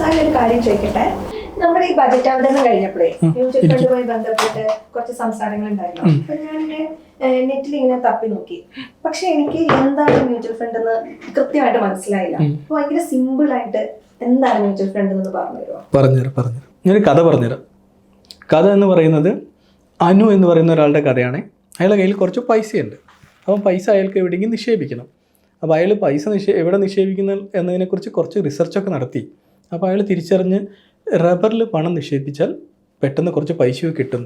Sir ഒരു കാര്യം ചോദിക്കട്ടെ? നമ്മുടെ ഈ ബജറ്റ് അവതരണം കഴിഞ്ഞപ്പോഴേ മ്യൂച്വൽ ഫണ്ടുമായി ബന്ധപ്പെട്ട് കുറച്ച് സംസാരങ്ങൾ ഉണ്ടായിരുന്നു അപ്പൊ ഞാൻ നെറ്റിൽ ഇങ്ങനെ തപ്പി നോക്കി. പക്ഷെ എനിക്ക് എന്താണ് മ്യൂച്വൽ ഫണ്ട് എന്ന് കൃത്യമായിട്ട് മനസ്സിലായില്ല. അപ്പൊ ഭയങ്കര സിമ്പിൾ ആയിട്ട് എന്താണ് മ്യൂച്വൽ ഫണ്ട് എന്ന് പറഞ്ഞു തരുമോ? പറഞ്ഞുതരാം പറഞ്ഞുതരാം. ഞാനൊരു കഥ പറഞ്ഞുതരാം. കഥ എന്ന് പറയുന്നത് അനു എന്ന് പറയുന്ന ഒരാളുടെ കഥയാണ്. അയാളുടെ കയ്യിൽ കുറച്ച് പൈസയുണ്ട്. അപ്പം പൈസ അയാൾക്ക് എവിടെയെങ്കിലും നിക്ഷേപിക്കണം. അപ്പോൾ അയാൾ പൈസ നിക്ഷേ എവിടെ നിക്ഷേപിക്കുന്ന എന്നതിനെക്കുറിച്ച് കുറച്ച് റിസർച്ചൊക്കെ നടത്തി. അപ്പോൾ അയാൾ തിരിച്ചറിഞ്ഞ് റബ്ബറിൽ പണം നിക്ഷേപിച്ചാൽ പെട്ടെന്ന് കുറച്ച് പൈസയൊക്കെ കിട്ടും.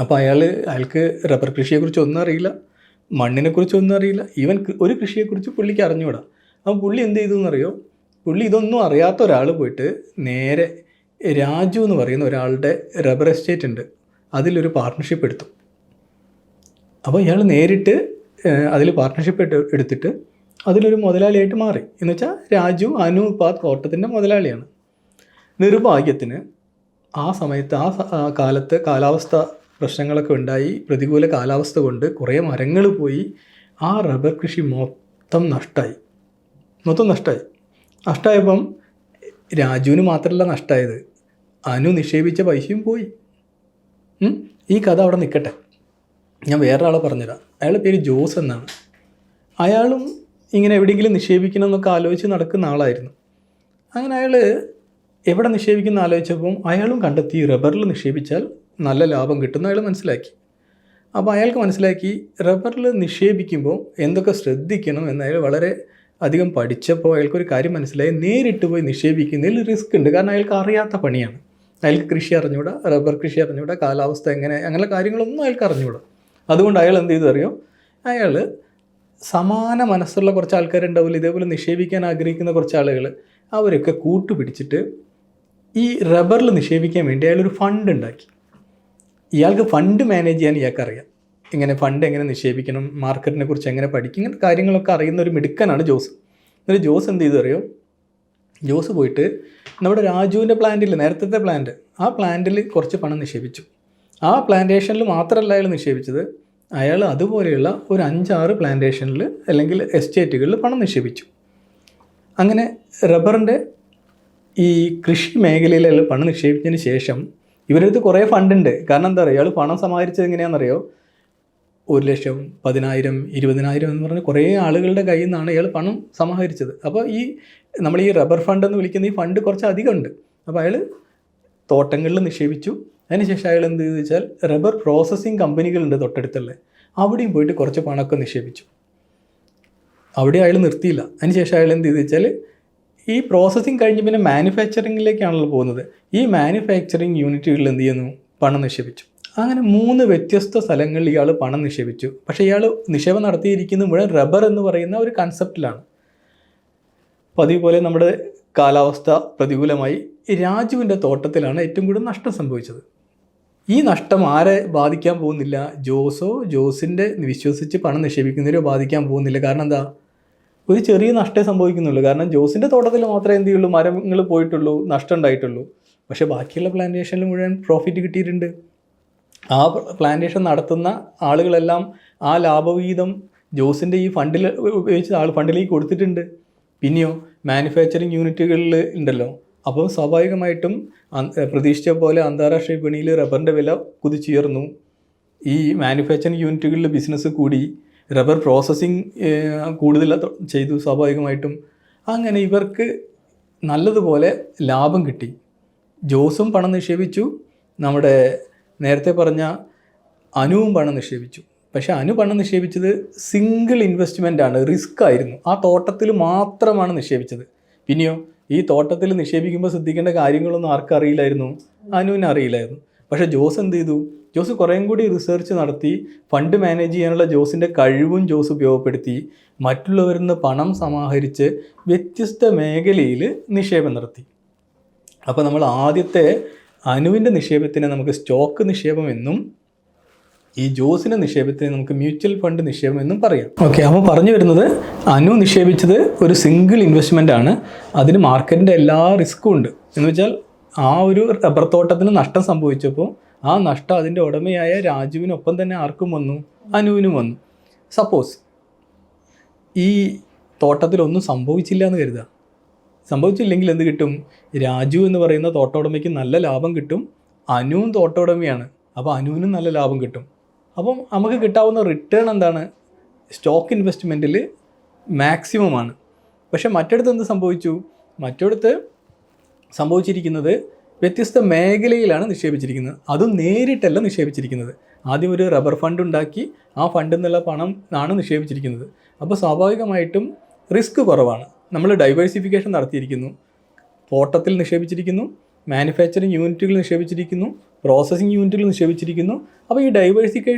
അപ്പോൾ അയാൾ അയാൾക്ക് റബ്ബർ കൃഷിയെക്കുറിച്ച് ഒന്നും അറിയില്ല മണ്ണിനെക്കുറിച്ച് ഒന്നും അറിയില്ല ഈവൻ ഒരു കൃഷിയെക്കുറിച്ച് പുള്ളിക്ക് അറിഞ്ഞുകൂടാ അപ്പം പുള്ളി എന്ത് ചെയ്തു എന്നറിയോ പുള്ളി ഇതൊന്നും അറിയാത്ത ഒരാൾ പോയിട്ട് നേരെ രാജു എന്ന് പറയുന്ന ഒരാളുടെ റബ്ബർ എസ്റ്റേറ്റ് ഉണ്ട്. അതിലൊരു പാർട്ട്ണർഷിപ്പ് എടുത്തു. അപ്പോൾ ഇയാൾ നേരിട്ട് അതിൽ പാർട്ട്ണർഷിപ്പ് എടുത്തിട്ട് അതിലൊരു മുതലാളിയായിട്ട് മാറി. എന്ന് വെച്ചാൽ രാജു അനു ഇപ്പോൾ കോട്ടത്തിന്റെ മുതലാളിയാണ്. നിർഭാഗ്യത്തിന് ആ സമയത്ത് ആ കാലത്ത് കാലാവസ്ഥ പ്രശ്നങ്ങളൊക്കെ ഉണ്ടായി. പ്രതികൂല കാലാവസ്ഥ കൊണ്ട് കുറേ മരങ്ങൾ പോയി. ആ റബ്ബർ കൃഷി മൊത്തം നഷ്ടമായി മൊത്തം നഷ്ടമായി നഷ്ടമായപ്പം രാജുവിന് മാത്രമല്ല നഷ്ടമായത് അനു നിക്ഷേപിച്ച പൈസയും പോയി. ഈ കഥ അവിടെ നിൽക്കട്ടെ ഞാൻ വേറൊരാളെ പറഞ്ഞുതരാം. അയാളുടെ പേര് ജോസ് എന്നാണ്. അയാളും ഇങ്ങനെ എവിടെയെങ്കിലും നിക്ഷേപിക്കണം എന്നൊക്കെ ആലോചിച്ച് നടക്കുന്ന ആളായിരുന്നു. അങ്ങനെ അയാൾ എവിടെ നിക്ഷേപിക്കുന്ന ആലോചിച്ചപ്പം അയാളും കണ്ടെത്തി റബ്ബറിൽ നിക്ഷേപിച്ചാൽ നല്ല ലാഭം കിട്ടുന്ന അയാൾ മനസ്സിലാക്കി. അപ്പോൾ അയാൾക്ക് മനസ്സിലാക്കി റബ്ബറിൽ നിക്ഷേപിക്കുമ്പോൾ എന്തൊക്കെ ശ്രദ്ധിക്കണം എന്ന് അയാൾ വളരെ അധികം പഠിച്ചപ്പോൾ അയാൾക്കൊരു കാര്യം മനസ്സിലായി. നേരിട്ട് പോയി നിക്ഷേപിക്കുന്നതിൽ റിസ്ക് ഉണ്ട്. കാരണം അയാൾക്ക് അറിയാത്ത പണിയാണ്. അയാൾക്ക് കൃഷി അറിഞ്ഞൂടാ റബ്ബർ കൃഷി അറിഞ്ഞൂടാ കാലാവസ്ഥ എങ്ങനെ? അങ്ങനെ കാര്യങ്ങളൊന്നും അയാൾക്ക് അറിഞ്ഞൂടാ അതുകൊണ്ട് അയാൾ എന്ത് ചെയ്തു അറിയോ? അയാൾ സമാന മനസ്സുള്ള കുറച്ച് ആൾക്കാരുണ്ടാവില്ല. ഇതേപോലെ നിക്ഷേപിക്കാൻ ആഗ്രഹിക്കുന്ന കുറച്ച് ആളുകൾ അവരൊക്കെ കൂട്ടുപിടിച്ചിട്ട് ഈ റബ്ബറിൽ നിക്ഷേപിക്കാൻ വേണ്ടി അയാളൊരു ഫണ്ട് ഉണ്ടാക്കി. ഇയാൾക്ക് ഫണ്ട് മാനേജ് ചെയ്യാൻ ഇയാൾക്കറിയാം. ഇങ്ങനെ ഫണ്ട് എങ്ങനെ നിക്ഷേപിക്കണം മാർക്കറ്റിനെ കുറിച്ച് എങ്ങനെ പഠിക്കും ഇങ്ങനെ കാര്യങ്ങളൊക്കെ അറിയുന്ന ഒരു മിടുക്കനാണ് ജോസ്. എന്നിട്ട് ജോസ് എന്ത് ചെയ്തു അറിയോ? ജോസ് പോയിട്ട് നമ്മുടെ രാജുവിന്റെ പ്ലാന്റിൽ നേരത്തെ പ്ലാന്റ്. ആ പ്ലാന്റിൽ കുറച്ച് പണം നിക്ഷേപിച്ചു. ആ പ്ലാന്റേഷനിൽ മാത്രമല്ല അയാൾ നിക്ഷേപിച്ചത്. അയാൾ അതുപോലെയുള്ള ഒരു അഞ്ചാറ് പ്ലാന്റേഷനിൽ അല്ലെങ്കിൽ എസ്റ്റേറ്റുകളിൽ പണം നിക്ഷേപിച്ചു. അങ്ങനെ റബ്ബറിന്റെ ഈ കൃഷി മേഖലയിൽ പണം നിക്ഷേപിച്ചതിന് ശേഷം ഇവരടുത്ത് കുറേ ഫണ്ടുണ്ട് കാരണം എന്താ പറയുക ഇയാൾ പണം സമാഹരിച്ചത് എങ്ങനെയാണെന്നറിയോ ഒരു ലക്ഷം പതിനായിരം ഇരുപതിനായിരം എന്ന് പറഞ്ഞ് കുറേ ആളുകളുടെ കയ്യിൽ നിന്നാണ് ഇയാൾ പണം സമാഹരിച്ചത്. അപ്പോൾ ഈ നമ്മൾ ഈ റബ്ബർ ഫണ്ട് എന്ന് വിളിക്കുന്ന ഈ ഫണ്ട് കുറച്ച് അധികമുണ്ട് അപ്പോൾ അയാൾ തോട്ടങ്ങളിൽ നിക്ഷേപിച്ചു. അതിനുശേഷം അയാൾ എന്ത് ചെയ്തു വെച്ചാൽ റബ്ബർ പ്രോസസ്സിങ് കമ്പനികളുണ്ട് തൊട്ടടുത്തുള്ള. അവിടെയും പോയിട്ട് കുറച്ച് പണമൊക്കെ നിക്ഷേപിച്ചു. അവിടെ അയാൾ നിർത്തിയില്ല. അതിനുശേഷം അയാൾ എന്ത് ചെയ്തു വെച്ചാൽ ഈ പ്രോസസ്സിങ് കഴിഞ്ഞ് പിന്നെ മാനുഫാക്ചറിങ്ങിലേക്കാണല്ലോ പോകുന്നത്. ഈ മാനുഫാക്ചറിങ് യൂണിറ്റുകളിൽ എന്ത് ചെയ്യുന്നു? പണം നിക്ഷേപിച്ചു. അങ്ങനെ മൂന്ന് വ്യത്യസ്ത സ്ഥലങ്ങളിൽ ഇയാൾ പണം നിക്ഷേപിച്ചു. പക്ഷേ ഇയാൾ നിക്ഷേപം നടത്തിയിരിക്കുന്ന മുഴുവൻ റബ്ബർ എന്ന് പറയുന്ന ഒരു കൺസെപ്റ്റിലാണ് പതിവ് നമ്മുടെ കാലാവസ്ഥ പ്രതികൂലമായി രാജുവിന്റെ തോട്ടത്തിലാണ് ഏറ്റവും കൂടുതൽ നഷ്ടം സംഭവിച്ചത്. ഈ നഷ്ടം ആരെ ബാധിക്കാൻ പോകുന്നില്ല? ജോസോ ജോസിന്റെ വിശ്വസിച്ച് പണം നിക്ഷേപിക്കുന്നവരോ ബാധിക്കാൻ പോകുന്നില്ല. കാരണം എന്താ? ഒരു ചെറിയ നഷ്ടമേ സംഭവിക്കുന്നുള്ളൂ. കാരണം ജോസിന്റെ തോട്ടത്തിൽ മാത്രമേ എന്ത് ചെയ്യുള്ളൂ? മരങ്ങൾ പോയിട്ടുള്ളൂ നഷ്ടം ഉണ്ടായിട്ടുള്ളൂ. പക്ഷേ ബാക്കിയുള്ള പ്ലാന്റേഷനിൽ മുഴുവൻ പ്രോഫിറ്റ് കിട്ടിയിട്ടുണ്ട്. ആ പ്ലാന്റേഷൻ നടത്തുന്ന ആളുകളെല്ലാം ആ ലാഭവിഹിതം ജോസിന്റെ ഈ ഫണ്ടിൽ ഉപയോഗിച്ച് ആൾ ഫണ്ടിലേക്ക് കൊടുത്തിട്ടുണ്ട്. പിന്നെയോ മാനുഫാക്ചറിങ് യൂണിറ്റുകളിൽ ഉണ്ടല്ലോ. അപ്പോൾ സ്വാഭാവികമായിട്ടും പ്രതീക്ഷിച്ച പോലെ അന്താരാഷ്ട്ര വിപണിയിൽ റബ്ബറിന്റെ വില കുതിച്ചുയർന്നു. ഈ മാനുഫാക്ചറിങ് യൂണിറ്റുകളിൽ ബിസിനസ് കൂടി റബ്ബർ പ്രോസസ്സിങ് കൂടുതൽ ചെയ്തു സ്വാഭാവികമായിട്ടും. അങ്ങനെ ഇവർക്ക് നല്ലതുപോലെ ലാഭം കിട്ടി. ജോസും പണം നിക്ഷേപിച്ചു. നമ്മുടെ നേരത്തെ പറഞ്ഞ അനുവും പണം നിക്ഷേപിച്ചു. പക്ഷേ അനു പണം നിക്ഷേപിച്ചത് സിംഗിൾ ഇൻവെസ്റ്റ്മെന്റ് ആണ് റിസ്ക് ആയിരുന്നു. ആ തോട്ടത്തിൽ മാത്രമാണ് നിക്ഷേപിച്ചത്. പിന്നെയോ ഈ തോട്ടത്തിൽ നിക്ഷേപിക്കുമ്പോൾ ശ്രദ്ധിക്കേണ്ട കാര്യങ്ങളൊന്നും ആർക്കും അറിയില്ലായിരുന്നു. അനുവിന് അറിയില്ലായിരുന്നു. പക്ഷേ ജോസ് എന്ത് ചെയ്തു? ജോസ് കുറേം കൂടി റിസർച്ച് നടത്തി ഫണ്ട് മാനേജ് ചെയ്യാനുള്ള ജോസിന്റെ കഴിവും ജോസ് ഉപയോഗപ്പെടുത്തി. മറ്റുള്ളവരിൽ നിന്ന് പണം സമാഹരിച്ച് വ്യത്യസ്ത മേഖലയിൽ നിക്ഷേപം നടത്തി. അപ്പോൾ നമ്മൾ ആദ്യത്തെ അനുവിന്റെ നിക്ഷേപത്തിനെ നമുക്ക് സ്റ്റോക്ക് നിക്ഷേപം എന്നും ഈ ജോസിന്റെ നിക്ഷേപത്തിന് നമുക്ക് മ്യൂച്വൽ ഫണ്ട് നിക്ഷേപം എന്നും പറയാം. ഓക്കെ അപ്പോൾ പറഞ്ഞു വരുന്നത് അനു നിക്ഷേപിച്ചത് ഒരു സിംഗിൾ ഇൻവെസ്റ്റ്മെന്റ് ആണ്. അതിന് മാർക്കറ്റിന്റെ എല്ലാ റിസ്ക്കും ഉണ്ട്. എന്ന് വെച്ചാൽ ആ ഒരു റബ്ബർ തോട്ടത്തിന് നഷ്ടം സംഭവിച്ചപ്പോൾ ആ നഷ്ടം അതിന്റെ ഉടമയായ രാജുവിനൊപ്പം തന്നെ ആർക്കും വന്നു? അനുവിനും വന്നു. സപ്പോസ് ഈ തോട്ടത്തിലൊന്നും സംഭവിച്ചില്ല എന്ന് കരുതുക. സംഭവിച്ചില്ലെങ്കിൽ എന്ത് കിട്ടും? രാജു എന്ന് പറയുന്ന തോട്ടോടമയ്ക്ക് നല്ല ലാഭം കിട്ടും. അനുവും തോട്ടോടമയാണ് അപ്പോൾ അനുവിനും നല്ല ലാഭം കിട്ടും. അപ്പം നമുക്ക് കിട്ടാവുന്ന റിട്ടേൺ എന്താണ്? സ്റ്റോക്ക് ഇൻവെസ്റ്റ്മെന്റിൽ മാക്സിമം ആണ്. പക്ഷെ മറ്റടുത്ത് എന്ത് സംഭവിച്ചു? മറ്റടുത്ത് സംഭവിച്ചിരിക്കുന്നത് വ്യത്യസ്ത മേഖലയിലാണ് നിക്ഷേപിച്ചിരിക്കുന്നത്. അതും നേരിട്ടല്ല നിക്ഷേപിച്ചിരിക്കുന്നത്. ആദ്യം ഒരു റബ്ബർ ഫണ്ട് ഉണ്ടാക്കി ആ ഫണ്ടിൽ നിന്നുള്ള പണം ആണ് നിക്ഷേപിച്ചിരിക്കുന്നത്. അപ്പോൾ സ്വാഭാവികമായിട്ടും റിസ്ക് കുറവാണ്. നമ്മൾ ഡൈവേഴ്സിഫിക്കേഷൻ നടത്തിയിരിക്കുന്നു. ഫോട്ടത്തിൽ നിക്ഷേപിച്ചിരിക്കുന്നു. മാനുഫാക്ചറിങ് യൂണിറ്റുകൾ നിക്ഷേപിച്ചിരിക്കുന്നു. പ്രോസസ്സിംഗ് യൂണിറ്റിൽ നിക്ഷേപിച്ചിരിക്കുന്നു. അപ്പോൾ ഈ ഡൈവേഴ്സിഫൈ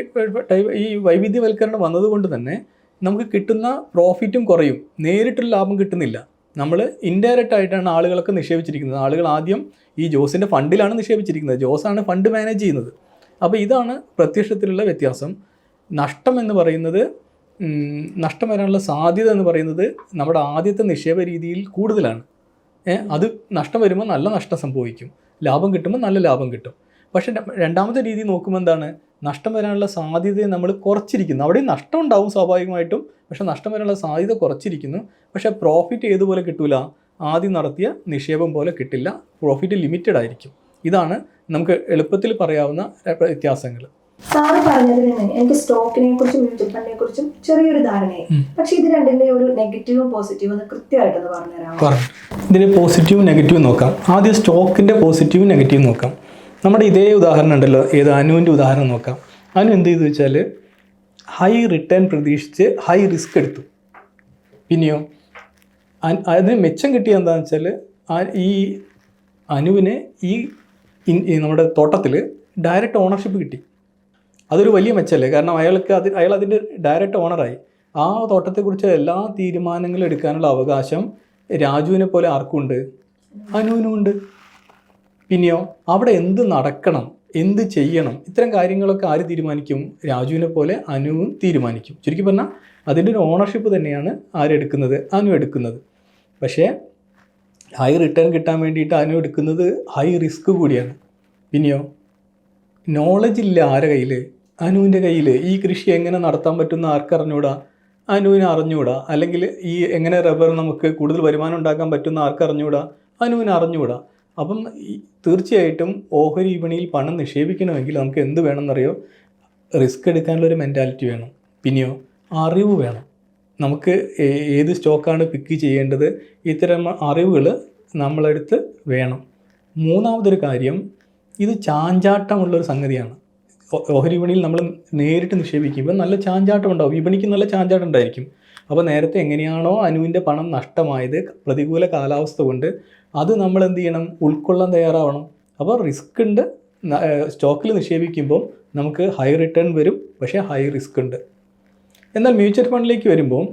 ഈ വൈവിധ്യവൽക്കരണം വന്നതുകൊണ്ട് തന്നെ നമുക്ക് കിട്ടുന്ന പ്രോഫിറ്റും കുറയും. നേരിട്ടുള്ള ലാഭം കിട്ടുന്നില്ല. നമ്മൾ ഇൻഡയറക്റ്റ് ആയിട്ടാണ് ആളുകളൊക്കെ നിക്ഷേപിച്ചിരിക്കുന്നത്. ആളുകൾ ആദ്യം ഈ ജോസിന്റെ ഫണ്ടിലാണ് നിക്ഷേപിച്ചിരിക്കുന്നത്. ജോസാണ് ഫണ്ട് മാനേജ് ചെയ്യുന്നത്. അപ്പോൾ ഇതാണ് പ്രത്യക്ഷത്തിലുള്ള വ്യത്യാസം. നഷ്ടം എന്ന് പറയുന്നത് നഷ്ടം വരാനുള്ള സാധ്യത എന്ന് പറയുന്നത് നമ്മുടെ ആദ്യത്തെ നിക്ഷേപ രീതിയിൽ കൂടുതലാണ്. അത് നഷ്ടം വരുമ്പോൾ നല്ല നഷ്ടം സംഭവിക്കും. ലാഭം കിട്ടുമ്പോൾ നല്ല ലാഭം കിട്ടും. പക്ഷേ രണ്ടാമത്തെ രീതി നോക്കുമ്പോൾ എന്താണ്? നഷ്ടം വരാനുള്ള സാധ്യതയെ നമ്മൾ കുറച്ചിരിക്കുന്നു. അവിടെ നഷ്ടം ഉണ്ടാവും സ്വാഭാവികമായിട്ടും. പക്ഷേ നഷ്ടം വരാനുള്ള സാധ്യത കുറച്ചിരിക്കുന്നു. പക്ഷേ പ്രോഫിറ്റ് ഏതുപോലെ കിട്ടില്ല ആദ്യം നടത്തിയ നിക്ഷേപം പോലെ കിട്ടില്ല. പ്രോഫിറ്റ് ലിമിറ്റഡ് ആയിരിക്കും. ഇതാണ് നമുക്ക് എളുപ്പത്തിൽ പറയാവുന്ന വ്യത്യാസങ്ങൾ. സാറ് പറഞ്ഞതിൽ എനിക്ക് സ്റ്റോക്കിനെ കുറിച്ചും മ്യൂച്വൽ ഫണ്ടിനെ കുറിച്ചും ചെറിയൊരു ധാരണയായി. പക്ഷെ ഇത് രണ്ടിന്റെ ഒരു നെഗറ്റീവും പോസിറ്റീവും കൃത്യമായിട്ടൊന്ന് പറഞ്ഞുതരാം ഇതിന്റെ ഇതിന് പോസിറ്റീവും നെഗറ്റീവും നോക്കാം. ആദ്യം സ്റ്റോക്കിന്റെ പോസിറ്റീവും നെഗറ്റീവും നോക്കാം. നമ്മുടെ ഇതേ ഉദാഹരണം ഉണ്ടല്ലോ. ഏത് അനുവിന്റെ ഉദാഹരണം നോക്കാം. അനു എന്ത് ചെയ്തു വെച്ചാൽ ഹൈ റിട്ടേൺ പ്രതീക്ഷിച്ച് ഹൈ റിസ്ക് എടുത്തു. പിന്നെയോ? അതിന് മെച്ചം കിട്ടിയ എന്താണെന്ന് വെച്ചാൽ ഈ അനുവിന് ഈ നമ്മുടെ തോട്ടത്തിൽ ഡയറക്റ്റ് ഓണർഷിപ്പ് കിട്ടി. അതൊരു വലിയ മെച്ചമല്ലേ കാരണം അയാൾക്ക് അത് അയാൾ അതിന്റെ ഡയറക്റ്റ് ഓണറായി ആ തോട്ടത്തെക്കുറിച്ച് എല്ലാ തീരുമാനങ്ങളും എടുക്കാനുള്ള അവകാശം രാജുവിനെ പോലെ ആർക്കുണ്ട് അനുവിനും ഉണ്ട്. പിന്നെയോ അവിടെ എന്ത് നടക്കണം എന്ത് ചെയ്യണം ഇത്തരം കാര്യങ്ങളൊക്കെ ആര് തീരുമാനിക്കും? രാജുവിനെ പോലെ അനുവും തീരുമാനിക്കും. ചുരുക്കി പറഞ്ഞാൽ അതിന്റെ ഒരു ഓണർഷിപ്പ് തന്നെയാണ് ആരെടുക്കുന്നത് അനു എടുക്കുന്നത്. പക്ഷേ ഹൈ റിട്ടേൺ കിട്ടാൻ വേണ്ടിയിട്ട് അനു എടുക്കുന്നത് ഹൈ റിസ്ക് കൂടിയാണ്. പിന്നെയോ നോളജ് ഇല്ല ആരെ കയ്യിൽ അനുവിന്റെ കയ്യിൽ ഈ കൃഷി എങ്ങനെ നടത്താൻ പറ്റുന്ന ആർക്കറിഞ്ഞൂടാ അനുവിന് അറിഞ്ഞൂടാ. അല്ലെങ്കിൽ ഈ എങ്ങനെ റബ്ബർ നമുക്ക് കൂടുതൽ വരുമാനം ഉണ്ടാക്കാൻ പറ്റുന്ന ആർക്കറിഞ്ഞൂടാ അനുവിന് അറിഞ്ഞൂടാ. അപ്പം തീർച്ചയായിട്ടും ഓഹരി വിപണിയിൽ പണം നിക്ഷേപിക്കണമെങ്കിൽ നമുക്ക് എന്ത് വേണമെന്നറിയോ? റിസ്ക് എടുക്കാനുള്ള ഒരു മെന്റാലിറ്റി വേണം. പിന്നെയോ അറിവ് വേണം. നമുക്ക് ഏത് സ്റ്റോക്കാണ് പിക്ക് ചെയ്യേണ്ടത്? ഇത്തരം അറിവുകൾ നമ്മളെടുത്ത് വേണം. മൂന്നാമതൊരു കാര്യം ഇത് ചാഞ്ചാട്ടമുള്ളൊരു സംഗതിയാണ്. ഓഹരി വിപണിയിൽ നമ്മൾ നേരിട്ട് നിക്ഷേപിക്കുമ്പോൾ നല്ല ചാഞ്ചാട്ടം ഉണ്ടാവും. വിപണിക്ക് നല്ല ചാഞ്ചാട്ടം ഉണ്ടായിരിക്കും. അപ്പോൾ നേരത്തെ എങ്ങനെയാണോ അനുവിന്റെ പണം നഷ്ടമായത് പ്രതികൂല കാലാവസ്ഥ കൊണ്ട് അത് നമ്മൾ എന്ത് ചെയ്യണം? ഉൾക്കൊള്ളാൻ തയ്യാറാവണം. അപ്പോൾ റിസ്ക് ഉണ്ട്. സ്റ്റോക്കിൽ നിക്ഷേപിക്കുമ്പോൾ നമുക്ക് ഹൈ റിട്ടേൺ വരും. പക്ഷേ ഹൈ റിസ്ക് ഉണ്ട്. എന്നാൽ മ്യൂച്വൽ ഫണ്ടിലേക്ക് വരുമ്പോൾ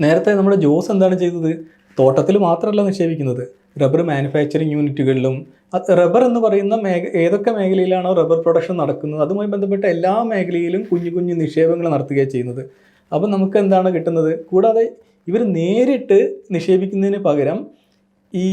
നേരത്തെ നമ്മുടെ ജോസ് എന്താണ് ചെയ്തത്? തോട്ടത്തിൽ മാത്രമല്ല നിക്ഷേപിക്കുന്നത്. റബ്ബർ മാനുഫാക്ചറിങ് യൂണിറ്റുകളിലും റബ്ബർ എന്ന് പറയുന്ന മേഖ ഏതൊക്കെ മേഖലയിലാണോ റബ്ബർ പ്രൊഡക്ഷൻ നടക്കുന്നത് അതുമായി ബന്ധപ്പെട്ട എല്ലാ മേഖലയിലും കുഞ്ഞു കുഞ്ഞു നിക്ഷേപങ്ങൾ നടത്തുകയാണ് ചെയ്യുന്നത്. അപ്പം നമുക്ക് എന്താണ് കിട്ടുന്നത്? കൂടാതെ ഇവർ നേരിട്ട് നിക്ഷേപിക്കുന്നതിന് പകരം ഈ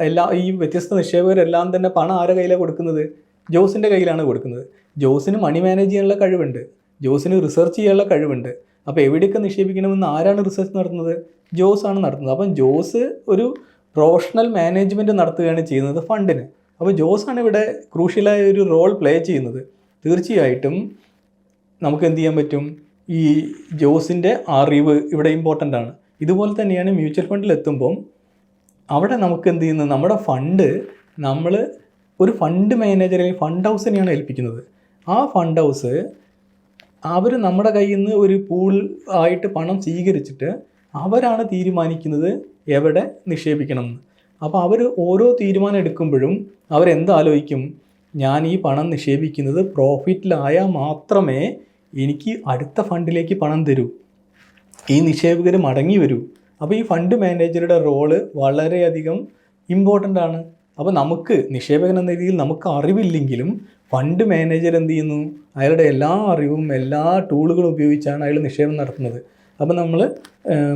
എല്ലാ ഈ വ്യത്യസ്ത നിക്ഷേപകരെല്ലാം തന്നെ പണം ആരുടെ കയ്യിലാണ് കൊടുക്കുന്നത്? ജോസിന്റെ കയ്യിലാണ് കൊടുക്കുന്നത്. ജോസിന് മണി മാനേജ് ചെയ്യാനുള്ള കഴിവുണ്ട്. ജോസിന് റിസർച്ച് ചെയ്യാനുള്ള കഴിവുണ്ട്. അപ്പോൾ എവിടെയൊക്കെ നിക്ഷേപിക്കണമെന്ന് ആരാണ് റിസർച്ച് നടത്തുന്നത്? ജോസ് ആണ് നടത്തുന്നത്. അപ്പം ജോസ് ഒരു പ്രൊഫഷണൽ മാനേജ്മെന്റ് നടത്തുകയാണ് ചെയ്യുന്നത് ഫണ്ടിന്. അപ്പോൾ ജോസാണ് ഇവിടെ ക്രൂഷ്യലായ ഒരു റോൾ പ്ലേ ചെയ്യുന്നത്. തീർച്ചയായിട്ടും നമുക്ക് എന്ത് ചെയ്യാൻ പറ്റും? ഈ ജോസിന്റെ അറിവ് ഇവിടെ ഇമ്പോർട്ടന്റ് ആണ്. ഇതുപോലെ തന്നെയാണ് മ്യൂച്വൽ ഫണ്ടിൽ എത്തുമ്പം അവിടെ നമുക്ക് എന്ത് ചെയ്യുന്നത് നമ്മുടെ ഫണ്ട് നമ്മൾ ഒരു ഫണ്ട് മാനേജറെ ഫണ്ട് ഹൗസിനെയാണ് ഏൽപ്പിക്കുന്നത്. ആ ഫണ്ട് ഹൗസ് അവർ നമ്മുടെ കയ്യിൽ നിന്ന് ഒരു പൂൾ ആയിട്ട് പണം സ്വീകരിച്ചിട്ട് അവരാണ് തീരുമാനിക്കുന്നത് എവിടെ നിക്ഷേപിക്കണം എന്ന് അപ്പോൾ അവർ ഓരോ തീരുമാനം എടുക്കുമ്പോഴും അവരെന്താലോചിക്കും ഞാൻ ഈ പണം നിക്ഷേപിക്കുന്നത് പ്രോഫിറ്റിലായാൽ മാത്രമേ എനിക്ക് അടുത്ത ഫണ്ടിലേക്ക് പണം തരൂ. ഈ നിക്ഷേപകർ മടങ്ങി വരൂ. അപ്പോൾ ഈ ഫണ്ട് മാനേജറുടെ റോൾ വളരെയധികം ഇമ്പോർട്ടന്റ് ആണ്. അപ്പോൾ നമുക്ക് നിക്ഷേപകൻ എന്ന രീതിയിൽ നമുക്ക് അറിവില്ലെങ്കിലും ഫണ്ട് മാനേജർ എന്ത് ചെയ്യുന്നു? അയാളുടെ എല്ലാ അറിവും എല്ലാ ടൂളുകളും ഉപയോഗിച്ചാണ് അയാൾ നിക്ഷേപം നടത്തുന്നത്. അപ്പോൾ നമ്മൾ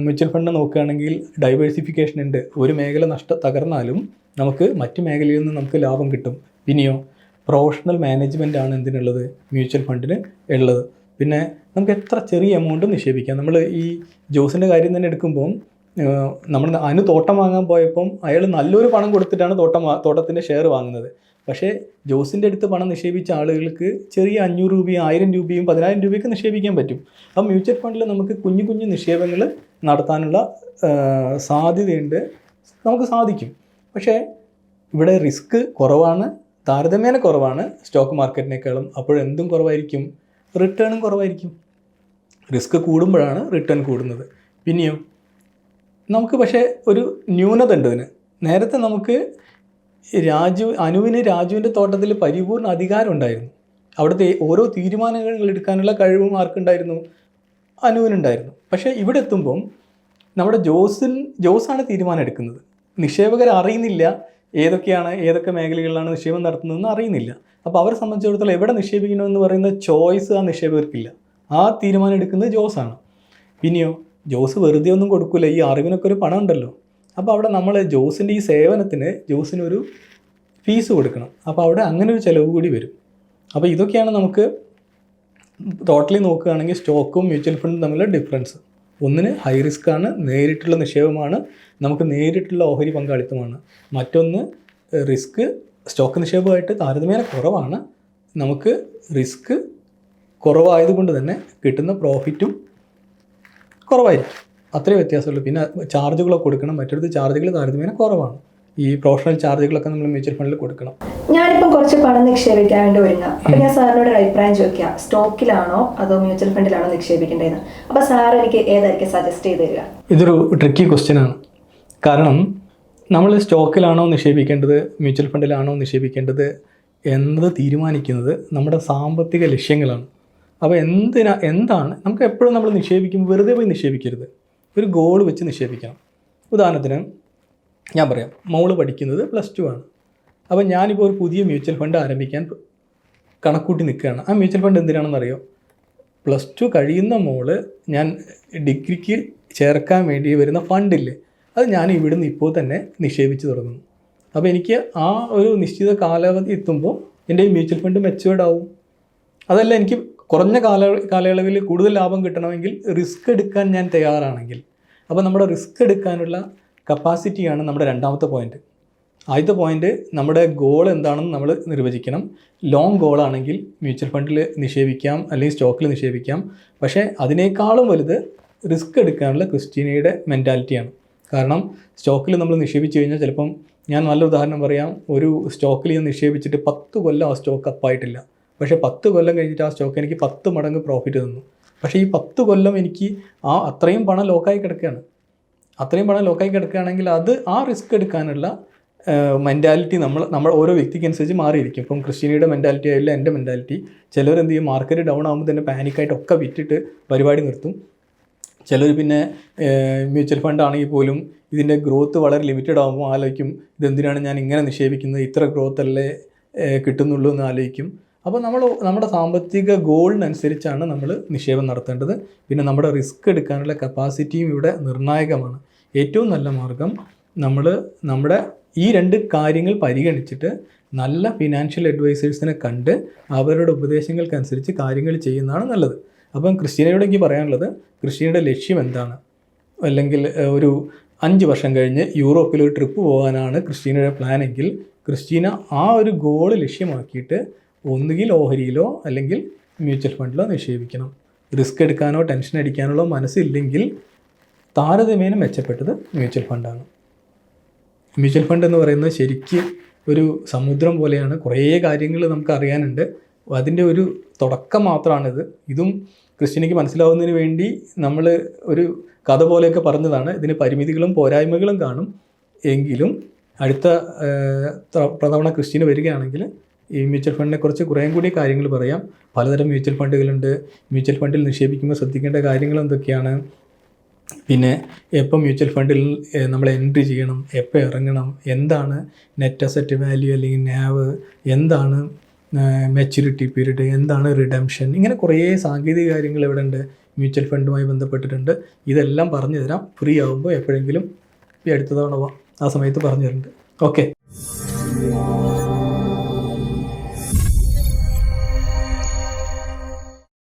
മ്യൂച്വൽ ഫണ്ട് നോക്കുകയാണെങ്കിൽ ഡൈവേഴ്സിഫിക്കേഷൻ ഉണ്ട്. ഒരു മേഖല നഷ്ട തകർന്നാലും നമുക്ക് മറ്റു മേഖലയിൽ നിന്ന് നമുക്ക് ലാഭം കിട്ടും. പിന്നെയോ പ്രൊഫഷണൽ മാനേജ്മെന്റ് ആണ് എന്തിനുള്ളത്? മ്യൂച്വൽ ഫണ്ടിന് ഉള്ളത്. പിന്നെ നമുക്ക് എത്ര ചെറിയ എമൗണ്ടും നിക്ഷേപിക്കാം? നമ്മൾ ഈ ജോസിന്റെ കാര്യം തന്നെ എടുക്കുമ്പോൾ നമ്മൾ അനു തോട്ടം വാങ്ങാൻ പോയപ്പം അയാൾ നല്ലൊരു പണം കൊടുത്തിട്ടാണ് തോട്ടം തോട്ടത്തിന്റെ ഷെയർ വാങ്ങുന്നത്. പക്ഷേ ജോസിന്റെ അടുത്ത് പണം നിക്ഷേപിച്ച ആളുകൾക്ക് ചെറിയ അഞ്ഞൂറ് രൂപയും ആയിരം രൂപയും പതിനായിരം രൂപയൊക്കെ നിക്ഷേപിക്കാൻ പറ്റും. അപ്പം മ്യൂച്വൽ ഫണ്ടിൽ നമുക്ക് കുഞ്ഞു കുഞ്ഞു നിക്ഷേപങ്ങൾ നടത്താനുള്ള സാധ്യതയുണ്ട്. നമുക്ക് സാധിക്കും. പക്ഷേ ഇവിടെ റിസ്ക് കുറവാണ് താരതമ്യേന കുറവാണ്. സ്റ്റോക്ക് മാർക്കറ്റിനേക്കാളും അപ്പോഴെന്തും കുറവായിരിക്കും? റിട്ടേണും കുറവായിരിക്കും. റിസ്ക് കൂടുമ്പോഴാണ് റിട്ടേൺ കൂടുന്നത്. പിന്നെയോ? നമുക്ക് പക്ഷേ ഒരു ന്യൂനത ഉണ്ട് അതിന്. നേരത്തെ നമുക്ക് രാജു അനുവിന് രാജുവിന്റെ തോട്ടത്തിൽ പരിപൂർണ അധികാരം ഉണ്ടായിരുന്നു. അവിടുത്തെ ഓരോ തീരുമാനങ്ങൾ എടുക്കാനുള്ള കഴിവും ആർക്കുണ്ടായിരുന്നു? അനുവിനുണ്ടായിരുന്നു. പക്ഷേ ഇവിടെ എത്തുമ്പം നമ്മുടെ ജോസിൻ ജോസാണ് തീരുമാനം എടുക്കുന്നത്. നിക്ഷേപകർ അറിയുന്നില്ല ഏതൊക്കെയാണ് ഏതൊക്കെ മേഖലകളിലാണ് നിക്ഷേപം നടത്തുന്നതെന്ന് അറിയുന്നില്ല. അപ്പോൾ അവരെ സംബന്ധിച്ചിടത്തോളം എവിടെ നിക്ഷേപിക്കണമെന്ന് പറയുന്ന ചോയ്സ് ആ നിക്ഷേപകർക്കില്ല. ആ തീരുമാനം എടുക്കുന്നത് ജോസാണ്. പിന്നെയോ? ജോസ് വെറുതെ ഒന്നും കൊടുക്കില്ല ഈ അറിവിനൊക്കെ ഒരു പണം ഉണ്ടല്ലോ. അപ്പോൾ അവിടെ നമ്മൾ ജോസിന്റെ ഈ സേവനത്തിന് ജോസിനൊരു ഫീസ് കൊടുക്കണം. അപ്പോൾ അവിടെ അങ്ങനെ ഒരു ചിലവ് കൂടി വരും. അപ്പോൾ ഇതൊക്കെയാണ് നമുക്ക് ടോട്ടലി നോക്കുകയാണെങ്കിൽ സ്റ്റോക്കും മ്യൂച്വൽ ഫണ്ടും തമ്മിലുള്ള ഡിഫറൻസ് ഒന്നിന് ഹൈ റിസ്ക് ആണ് നേരിട്ടുള്ള നിക്ഷേപമാണ് നമുക്ക് നേരിട്ടുള്ള ഓഹരി പങ്കാളിത്തമാണ്. മറ്റൊന്ന് റിസ്ക് സ്റ്റോക്ക് നിക്ഷേപമായിട്ട് താരതമ്യേന കുറവാണ്. നമുക്ക് റിസ്ക് കുറവായതുകൊണ്ട് തന്നെ കിട്ടുന്ന പ്രോഫിറ്റും കുറവായിരിക്കും. അത്രേ വ്യത്യാസമുള്ളൂ. പിന്നെ ചാർജുകളൊക്കെ കൊടുക്കണം. മറ്റൊരു ചാർജുകൾ താരതമ്യേന കുറവാണ്. ഈ പ്രൊഫഷണൽ ചാർജുകളൊക്കെ നമ്മൾ മ്യൂച്വൽ ഫണ്ടിൽ കൊടുക്കണം. ഞാനിപ്പം കുറച്ച് പണം നിക്ഷേപിക്കാൻ വേണ്ടി ഒരുങ്ങാം അപ്പൊ ഞാൻ സാറിനോട് ഒരു അഭിപ്രായം ചോദിക്കാം. സ്റ്റോക്കിലാണോ അതോ മ്യൂച്വൽ ഫണ്ടിലാണോ നിക്ഷേപിക്കേണ്ടത് അപ്പൊ സാർ എനിക്ക് ഏതായിരിക്കും സജസ്റ്റ് ചെയ്ത് തരിക? ഇതൊരു ട്രിക്കി ക്വസ്റ്റ്യൻ ആണ്. കാരണം നമ്മൾ സ്റ്റോക്കിലാണോ നിക്ഷേപിക്കേണ്ടത് മ്യൂച്വൽ ഫണ്ടിലാണോ നിക്ഷേപിക്കേണ്ടത് എന്നത് തീരുമാനിക്കുന്നത് നമ്മുടെ സാമ്പത്തിക ലക്ഷ്യങ്ങളാണ്. അപ്പോൾ എന്തിനാ എന്താണ്? നമുക്ക് എപ്പോഴും നമ്മൾ നിക്ഷേപിക്കും വെറുതെ പോയി നിക്ഷേപിക്കരുത്. ഒരു ഗോൾ വെച്ച് നിക്ഷേപിക്കണം. ഉദാഹരണത്തിന് ഞാൻ പറയാം മോൾ പഠിക്കുന്നത് പ്ലസ് ടു ആണ്. അപ്പോൾ ഞാനിപ്പോൾ ഒരു പുതിയ മ്യൂച്വൽ ഫണ്ട് ആരംഭിക്കാൻ കണക്കൂട്ടി നിൽക്കുകയാണ്. ആ മ്യൂച്വൽ ഫണ്ട് എന്തിനാണെന്ന് അറിയോ? പ്ലസ് ടു കഴിയുന്ന മോൾ ഞാൻ ഡിഗ്രിക്ക് ചേർക്കാൻ വേണ്ടി വരുന്ന ഫണ്ടില്ലേ അത് ഞാൻ ഇവിടുന്ന് ഇപ്പോൾ തന്നെ നിക്ഷേപിച്ച് തുടങ്ങുന്നു. അപ്പോൾ എനിക്ക് ആ ഒരു നിശ്ചിത കാലാവധി എത്തുമ്പോൾ എന്റെ ഈ മ്യൂച്വൽ ഫണ്ട് മെച്ചുവേർഡ് ആവും. അതല്ല എനിക്ക് കുറഞ്ഞ കാല കാലയളവിൽ കൂടുതൽ ലാഭം കിട്ടണമെങ്കിൽ റിസ്ക് എടുക്കാൻ ഞാൻ തയ്യാറാണെങ്കിൽ. അപ്പോൾ നമ്മുടെ റിസ്ക് എടുക്കാനുള്ള കപ്പാസിറ്റിയാണ് നമ്മുടെ രണ്ടാമത്തെ പോയിന്റ് ആദ്യത്തെ പോയിന്റ് നമ്മുടെ ഗോൾ എന്താണെന്ന് നമ്മൾ നിർവചിക്കണം. ലോങ് ഗോളാണെങ്കിൽ മ്യൂച്വൽ ഫണ്ടിൽ നിക്ഷേപിക്കാം അല്ലെങ്കിൽ സ്റ്റോക്കിൽ നിക്ഷേപിക്കാം. പക്ഷേ അതിനേക്കാളും വലുത് റിസ്ക് എടുക്കാനുള്ള ക്രിസ്റ്റീനയുടെ മെന്റാലിറ്റിയാണ് കാരണം സ്റ്റോക്കിൽ നമ്മൾ നിക്ഷേപിച്ച് കഴിഞ്ഞാൽ ചിലപ്പം ഞാൻ നല്ല ഉദാഹരണം പറയാം. ഒരു സ്റ്റോക്കിൽ ഞാൻ നിക്ഷേപിച്ചിട്ട് പത്ത് കൊല്ലം ആ സ്റ്റോക്ക് അപ്പായിട്ടില്ല പക്ഷേ പത്ത് കൊല്ലം കഴിഞ്ഞിട്ട് ആ സ്റ്റോക്ക് എനിക്ക് പത്ത് മടങ്ങ് പ്രോഫിറ്റ് തന്നു. പക്ഷേ ഈ പത്ത് കൊല്ലം എനിക്ക് ആ അത്രയും പണം ലോക്കായി കിടക്കുകയാണ്. അത്രയും പണം ലോക്കായി കിടക്കുകയാണെങ്കിൽ അത് ആ റിസ്ക് എടുക്കാനുള്ള മെന്റാലിറ്റി നമ്മൾ നമ്മൾ ഓരോ വ്യക്തിക്ക് അനുസരിച്ച് മാറിയിരിക്കും. ഇപ്പം ക്രിസ്ത്യനിയുടെ മെന്റാലിറ്റി ആയില്ല എന്റെ മെന്റാലിറ്റി ചിലർ എന്ത് ചെയ്യും? മാർക്കറ്റ് ഡൗൺ ആകുമ്പോൾ തന്നെ പാനിക്കായിട്ട് ഒക്കെ വിറ്റിട്ട് പരിപാടി നിർത്തും. ചിലർ പിന്നെ മ്യൂച്വൽ ഫണ്ട് ആണെങ്കിൽ പോലും ഇതിന്റെ ഗ്രോത്ത് വളരെ ലിമിറ്റഡ് ആകുമ്പോൾ ആലോചിക്കും ഇതെന്തിനാണ് ഞാൻ ഇങ്ങനെ നിക്ഷേപിക്കുന്നത്? ഇത്ര ഗ്രോത്ത് അല്ലേ കിട്ടുന്നുള്ളൂ എന്ന് ആലോചിക്കും. അപ്പോൾ നമ്മൾ നമ്മുടെ സാമ്പത്തിക ഗോളിനനുസരിച്ചാണ് നമ്മൾ നിക്ഷേപം നടത്തേണ്ടത്. പിന്നെ നമ്മുടെ റിസ്ക് എടുക്കാനുള്ള കപ്പാസിറ്റിയും ഇവിടെ നിർണായകമാണ്. ഏറ്റവും നല്ല മാർഗം നമ്മൾ നമ്മുടെ ഈ രണ്ട് കാര്യങ്ങൾ പരിഗണിച്ചിട്ട് നല്ല ഫിനാൻഷ്യൽ അഡ്വൈസേഴ്സിനെ കണ്ട് അവരുടെ ഉപദേശങ്ങൾക്കനുസരിച്ച് കാര്യങ്ങൾ ചെയ്യുന്നതാണ് നല്ലത്. അപ്പം ക്രിസ്ത്യനയോട് എനിക്ക് പറയാനുള്ളത് ക്രിസ്ത്യനയുടെ ലക്ഷ്യം എന്താണ്? അല്ലെങ്കിൽ ഒരു അഞ്ച് വർഷം കഴിഞ്ഞ് യൂറോപ്പിൽ ഒരു ട്രിപ്പ് പോകാനാണ് ക്രിസ്റ്റീനയുടെ പ്ലാനെങ്കിൽ ക്രിസ്റ്റീന ആ ഒരു ഗോൾ ലക്ഷ്യമാക്കിയിട്ട് ഒന്നുകിൽ ഓഹരിയിലോ അല്ലെങ്കിൽ മ്യൂച്വൽ ഫണ്ടിലോ നിക്ഷേപിക്കണം. റിസ്ക് എടുക്കാനോ ടെൻഷൻ അടിക്കാനുള്ള മനസ്സില്ലെങ്കിൽ താരതമ്യേന മെച്ചപ്പെട്ടത് മ്യൂച്വൽ ഫണ്ടാണ്. മ്യൂച്വൽ ഫണ്ട് എന്ന് പറയുന്നത് ശരിക്ക് ഒരു സമുദ്രം പോലെയാണ്. കുറേ കാര്യങ്ങൾ നമുക്ക് അറിയാനുണ്ട്. അതിന്റെ ഒരു തുടക്കം മാത്രമാണിത് ഇതും ക്രിസ്ത്യനിക്ക് മനസ്സിലാവുന്നതിന് വേണ്ടി നമ്മൾ ഒരു കഥ പോലെയൊക്കെ പറഞ്ഞതാണ്. ഇതിന് പരിമിതികളും പോരായ്മകളും കാണും. എങ്കിലും അടുത്ത പ്രതവണ ക്രിസ്ത്യന് വരികയാണെങ്കിൽ ഈ മ്യൂച്വൽ ഫണ്ടിനെ കുറിച്ച് കുറേ കൂടി കാര്യങ്ങൾ പറയാം. പലതരം മ്യൂച്വൽ ഫണ്ടുകളുണ്ട് മ്യൂച്വൽ ഫണ്ടിൽ നിക്ഷേപിക്കുമ്പോൾ ശ്രദ്ധിക്കേണ്ട കാര്യങ്ങൾ എന്തൊക്കെയാണ്? പിന്നെ എപ്പോൾ മ്യൂച്വൽ ഫണ്ടിൽ നമ്മൾ എൻട്രി ചെയ്യണം എപ്പോൾ ഇറങ്ങണം എന്താണ് നെറ്റ് അസറ്റ് വാല്യൂ അല്ലെങ്കിൽ നാവ് എന്താണ് മെച്യൂരിറ്റി പീരീഡ് എന്താണ് റിഡംഷൻ ഇങ്ങനെ കുറേ സാങ്കേതിക കാര്യങ്ങൾ ഇവിടെ ഉണ്ട്. മ്യൂച്വൽ ഫണ്ടുമായി ബന്ധപ്പെട്ടിട്ടുണ്ട്. ഇതെല്ലാം പറഞ്ഞു തരാം. ഫ്രീ ആകുമ്പോൾ എപ്പോഴെങ്കിലും ഈ അടുത്ത തവണ. ആ സമയത്ത് പറഞ്ഞു തരുന്നുണ്ട് ഓക്കെ